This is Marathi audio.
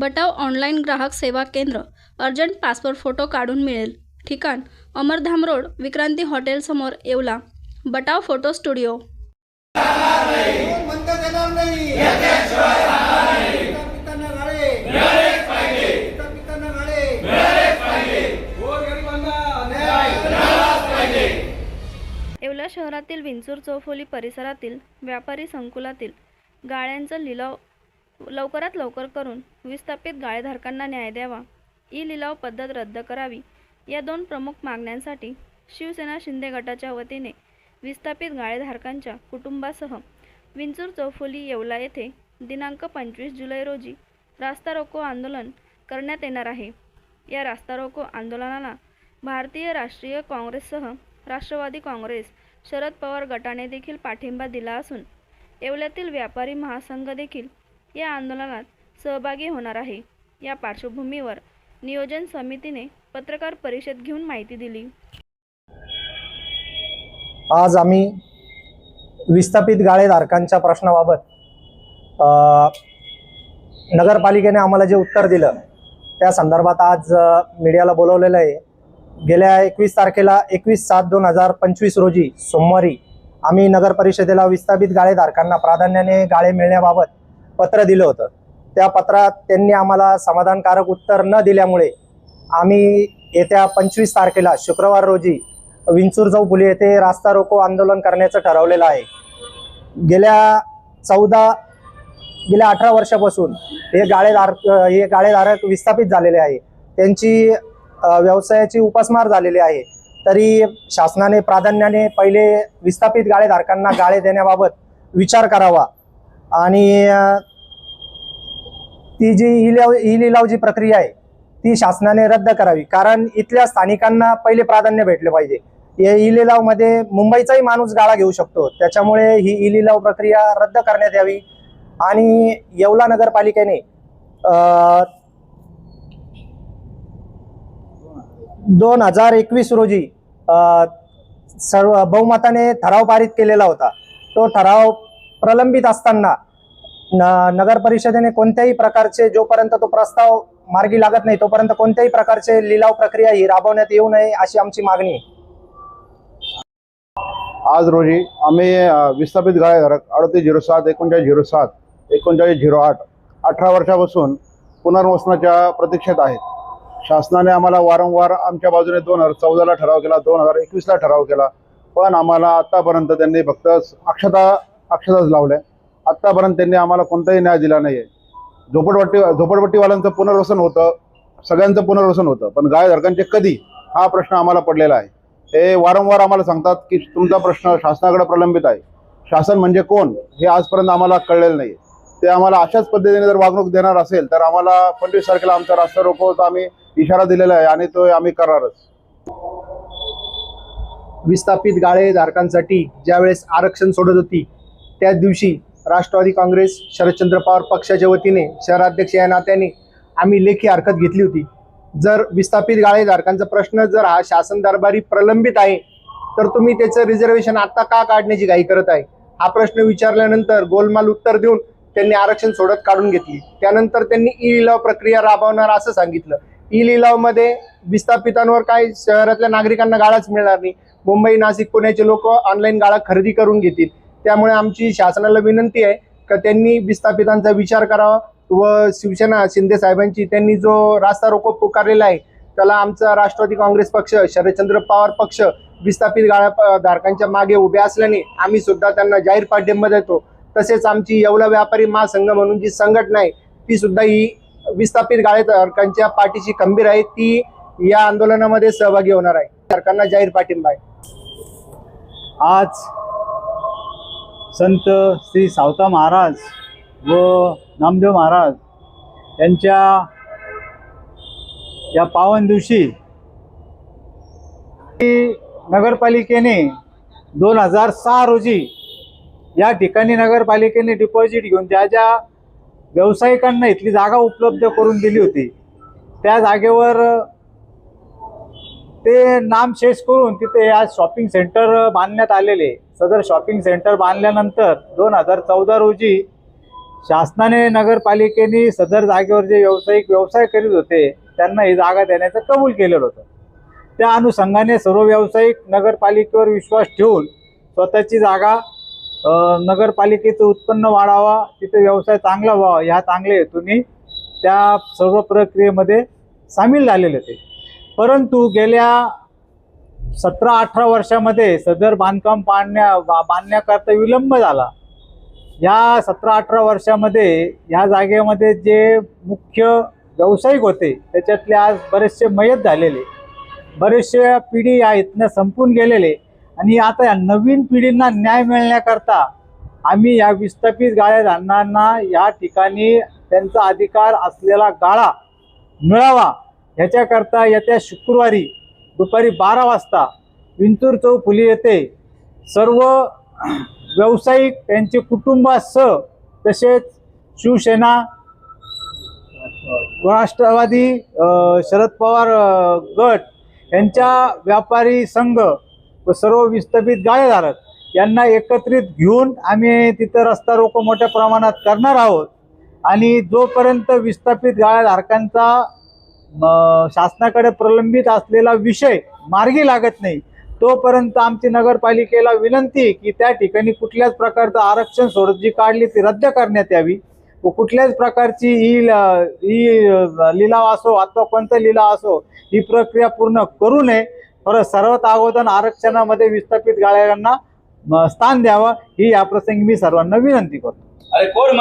बटाव ऑनलाईन ग्राहक सेवा केंद्र अर्जंट पासपोर्ट फोटो काढून मिळेल. ठिकाण अमरधाम रोड विक्रांती हॉटेलसमोर Yeola. Batav photo studio. Yeola शहरातील विंचूर चौफोली परिसरातील व्यापारी संकुलातील गाळ्यांचा लिलाव लवकरात लवकर करून विस्थापित गाळेधारकांना न्याय द्यावा. ई लिलाव पद्धत रद्द करावी. या दोन प्रमुख मागण्यांसाठी शिवसेना शिंदे गटाच्या वतीने विस्थापित गाळेधारकांच्या कुटुंबासह विंचूर चौफुली येवला येथे दिनांक पंचवीस जुलै रोजी रास्ता रोको आंदोलन करण्यात येणार आहे. या रास्ता रोको आंदोलनाला भारतीय राष्ट्रीय काँग्रेससह राष्ट्रवादी काँग्रेस शरद पवार गटाने देखील पाठिंबा दिला असून येवल्यातील व्यापारी महासंघ देखील या आंदोलनात सहभागी होणार आहे. या पार्श्वभूमीवर नियोजन समितीने पत्रकार परिषद घेऊन माहिती दिली. आज आम्ही विस्थापित गाळेधारकांच्या प्रश्नाबाबत नगरपालिकेने आम्हाला जे उत्तर दिलं त्या संदर्भात आज मीडियाला बोलवलेलं आहे. गेल्या एकवीस तारखेला एकवीस सात दोन हजार पंचवीस रोजी सोमवारी आम्ही नगर परिषदेला विस्थापित गाळेधारकांना प्राधान्याने गाळे मिळण्याबाबत पत्र दिलं होतं. त्या पत्रात त्यांनी आम्हाला समाधानकारक उत्तर न दिल्यामुळे आम्ही येत्या पंचवीस तारखेला शुक्रवार रोजी विंचूरजाऊ चौफुली येथे रास्ता रोको आंदोलन करण्याचं ठरवलेलं आहे. गेल्या चौदा गेल्या अठरा वर्षापासून हे गाळेधार हे गाळेधारक विस्थापित झालेले आहे. त्यांची व्यवसायाची उपासमार झालेली आहे. तरी शासनाने प्राधान्याने पहिले विस्थापित गाळेधारकांना गाळे देण्याबाबत विचार करावा. आणि ती जी ई लिलाव ई लिलाव जी प्रक्रिया आहे ती शासनाने रद्द करावी. कारण इथल्या स्थानिकांना पहिले प्राधान्य भेटले पाहिजे. या ई लिलावमध्ये मुंबईचाही माणूस गाळा घेऊ शकतो. त्याच्यामुळे ही ई लिलाव प्रक्रिया रद्द करण्यात यावी. आणि येवला नगरपालिकेने दोन हजार एकवीस रोजी सर्व बहुमताने ठराव पारित केलेला होता. तो ठराव प्रलंबित असताना नगर परिषदेने कोणत्याही प्रकारचे जोपर्यंत तो प्रस्ताव मार्गी लागत नाही तोपर्यंत कोणत्याही प्रकारचे लिलाव प्रक्रिया ही राबवण्यात येऊ नये अशी आमची मागणी आहे. आज रोजी आम्ही विस्थापित गाळेधारक अडतीस झिरो सात एकोणचाळीस झिरो सात एकोणचाळीस झिरो आठ अठरा वर्षापासून पुनर्वसनाच्या प्रतीक्षेत आहेत. शासनाने आम्हाला वारंवार आमच्या बाजूने दोन हजार चौदाला ठराव केला दोन हजार एकवीसला ठराव केला पण आम्हाला आत्तापर्यंत त्यांनी फक्त अक्षता अक्षताच लावल्या. आत्तापर्यंत त्यांनी आम्हाला कोणताही न्याय दिला नाही आहे झोपडपट्टी झोपडपट्टीवाल्यांचं पुनर्वसन होतं सगळ्यांचं पुनर्वसन होतं पण गाळेधारकांचे कधी हा प्रश्न आम्हाला पडलेला आहे. हे वारंवार आम्हाला सांगतात की तुमचा प्रश्न शासनाकडे प्रलंबित आहे. शासन म्हणजे कोण हे आजपर्यंत आम्हाला कळलेलं नाही ते आम्हाला अशाच पद्धतीने जर वागणूक देणार असेल तर आम्हाला पंचवीस तारखेला आमचा रास्ता रोको आम्ही इशारा दिलेला आहे आणि तो आम्ही करणारच. विस्थापित गाळेधारकांसाठी ज्यावेळेस आरक्षण सोडत होती त्याच दिवशी राष्ट्रवादी काँग्रेस शरदचंद्र पवार पक्षाच्या वतीने शहराध्यक्ष या नात्याने आम्ही लेखी हरकत घेतली होती. जर विस्थापित गाळेधारकांचा प्रश्न जर हा शासन दरबारी प्रलंबित आहे तर तुम्ही त्याचं रिझर्वेशन आता का काढण्याची घाई करत आहे? हा प्रश्न विचारल्यानंतर गोलमाल उत्तर देऊन त्यांनी आरक्षण सोडत काढून घेतली. त्यानंतर त्यांनी ई लिलाव प्रक्रिया राबवणार असं सांगितलं. ई लिलावमध्ये विस्थापितांवर काय शहरातल्या नागरिकांना गाळाच मिळणार नाही. मुंबई नाशिक पुण्याचे लोक ऑनलाईन गाळा खरेदी करून घेतील. त्यामुळे आमची शासनाला विनंती आहे का त्यांनी विस्थापितांचा विचार करावा व शिवसेना शिंदे साहेबांची त्यांनी जो रास्ता रोको पुकारलेला आहे त्याला आमचा राष्ट्रवादी काँग्रेस पक्ष शरदचंद्र पवार पक्ष विस्थापित गाळ्या धारकांच्या मागे उभे असल्याने आम्ही सुद्धा त्यांना जाहीर पाठिंबा देतो. तसेच आमची येवला व्यापारी महासंघ म्हणून जी संघटना आहे ती सुद्धा ही विस्थापित गाळेधारकांच्या पाठीशी खंबीर आहे ती या आंदोलनामध्ये सहभागी होणार आहे. सरकारना जाहीर पाठिंबा आहे. आज संत श्री सावता महाराज व नामदेव महाराज यांच्या या पावन दिवशी नगरपालिकेने दोन हजार सहा रोजी या ठिकाणी नगरपालिकेने डिपॉझिट घेऊन ज्या ज्या व्यावसायिकांना इथली जागा उपलब्ध करून दिली होती त्या जागेवर ते नाम शेष करून तिथे आज शॉपिंग सेंटर बांधण्यात आलेले. सदर शॉपिंग सेंटर बांधल्यानंतर दोन हजार चौदा रोजी शासनाने नगरपालिकेने सदर जागेवर जे व्यावसायिक व्यवसाय करीत होते त्यांना ही जागा देण्याचं कबूल केलेलं होतं. त्या अनुषंगाने सर्व व्यावसायिक नगरपालिकेवर विश्वास ठेवून स्वतःची जागा नगरपालिकेचं उत्पन्न वाढावा तिथे व्यवसाय चांगला व्हावा ह्या चांगल्या हेतूने त्या सर्व प्रक्रियेमध्ये सामील झालेले होते. परंतु गेल्या सतरा अठरा वर्षामध्ये सदर बांधकाम पाडण्या बा- बांधण्याकरता विलंब झाला. या सतरा अठरा वर्षामध्ये ह्या जागेमध्ये जे मुख्य व्यावसायिक होते त्याच्यातले आज बरेचसे मयत झालेले बरेचशा पिढी या इथनं संपून गेलेले आणि आता या नवीन पिढींना न्याय मिळण्याकरता आम्ही या विस्थापित गाळेधारणांना या ठिकाणी त्यांचा अधिकार असलेला गाळा मिळावा. ह्याच्याकरता येत्या शुक्रवारी दुपारी बारा वाजता विंतूर चौक फुली येथे सर्व व्यावसायिक त्यांचे कुटुंबासह तसेच शिवसेना राष्ट्रवादी शरद पवार गट यांच्या व्यापारी संघ व सर्व विस्थापित गाळेधारक यांना एकत्रित घेऊन आम्ही तिथं रस्ता रोको मोठ्या प्रमाणात करणार आहोत. आणि जोपर्यंत विस्थापित गाळेधारकांचा शासनाकडे प्रलंबित असलेला विषय मार्गी लागत नाही. तोपर्यंत आमची नगरपालिकेला विनंती की त्या ठिकाणी कुठल्याच प्रकारचं आरक्षण सोडत जी काढली ती रद्द करण्यात यावी. व कुठल्याच प्रकारची ही ल- ही लिलाव असो अथवा कोणता लिलाव असो ही प्रक्रिया पूर्ण करू नये. परत सर्वात अगोदर आरक्षणामध्ये विस्थापित गाळ्यांना स्थान द्यावं ही याप्रसंगी मी सर्वांना विनंती करतो. अरे कोण